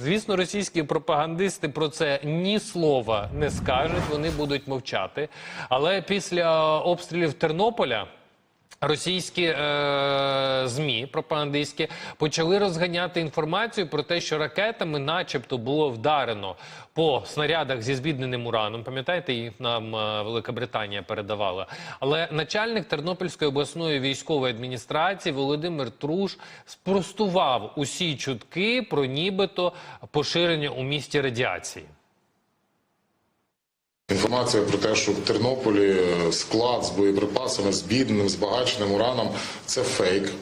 Звісно, російські пропагандисти про це ні слова не скажуть. Вони будуть мовчати. Але після обстрілів Тернополя. Російські е, пропагандистські почали розганяти інформацію про те, що ракетами, начебто, було вдарено по снарядах зі збідненим ураном. Пам'ятаєте, їх нам е, Велика Британія передавала. Але начальник Тернопільської обласної військової адміністрації Володимир Труш спростував усі чутки про нібито поширення у місті радіації. Інформація про те, що в Тернополі е, склад з боєприпасами, з бідним, збагаченим ураном це фейк.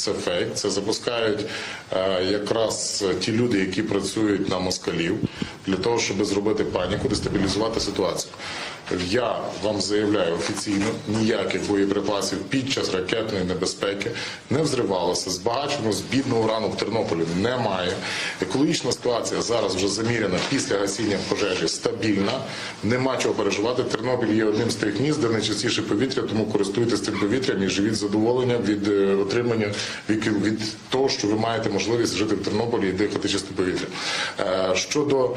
Це фейк. Це запускають е, якраз ті люди, які працюють на москалів, для того, щоб зробити паніку, дестабілізувати ситуацію. Я вам заявляю офіційно, ніяких боєприпасів під час ракетної небезпеки не взривалося. Збагачено з бідного урану в Тернополі немає. Екологічна ситуація зараз вже заміряна після гасіння пожежі стабільна. Нема чого переживати. Тернопіль є одним з тих міст, де найчастіше повітря, тому користуйтесь цим повітрям і живіть задоволення від е, отримання від, від того, що ви маєте можливість жити в Тернополі і дихати чисте повітря. Е, Щодо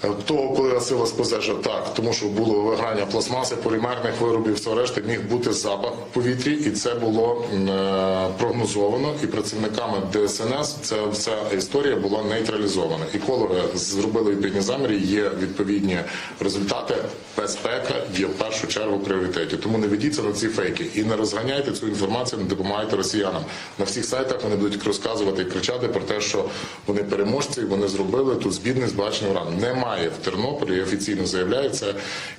того, коли гасилась пожежа, так, тому що було виграння пластмаси, полімерних виробів, все решта міг бути запах в повітрі, і це було е, прогнозовано. І працівниками ДСНС ця вся історія була нейтралізована. І Екологи зробили відповідні заміри, є відповідні результати. Безпека є в першу чергу пріоритеті. Тому не ведіться на ці фейки і не розганяйте цю інформацію, не допомагайте росіянам. На всіх сайтах вони будуть розказувати і кричати про те, що вони переможці, вони зробили тут збідний збагачений уран. Немає в Тернополі. Офіційно заявляється.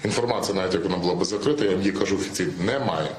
Інформація, навіть як вона була би закрита, я її кажу офіційно. Немає.